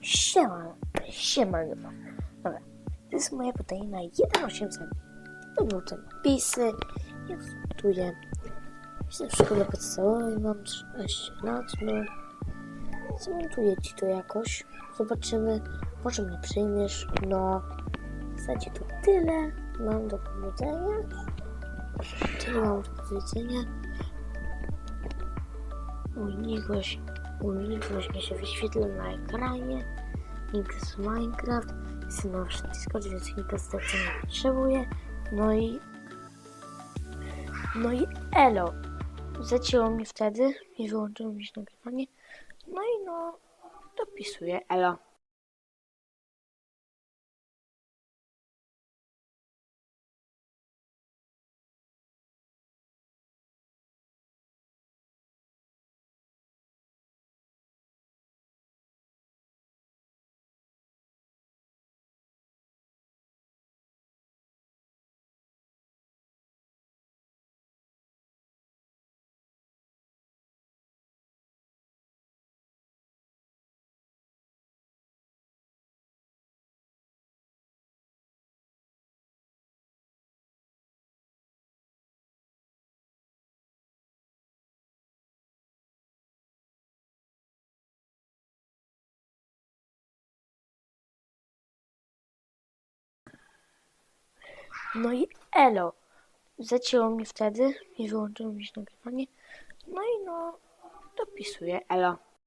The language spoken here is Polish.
Siema, siema, Dobra, to jest moje pytanie na 1.800. To były te napisy. Ja studiuję. Jestem w szkole podstawowej, mam 13 lat, no. Zmontuję ci to jakoś. Zobaczymy. Może mnie przyjmiesz. No. W zasadzie to tyle mam do powiedzenia. Tyle mam do powiedzenia. Mój nick właśnie, nick właśnie się wyświetla na ekranie. Nick z Minecraft. Jestem na Discord, więc linka tego nie potrzebuję. No i... No i elo. Zacięło mnie wtedy i wyłączyło mi się nagrywanie. No i no, dopisuję elo. No i elo. Zacięło mnie wtedy i wyłączyło mi się nagrywanie. No i no, dopisuję elo.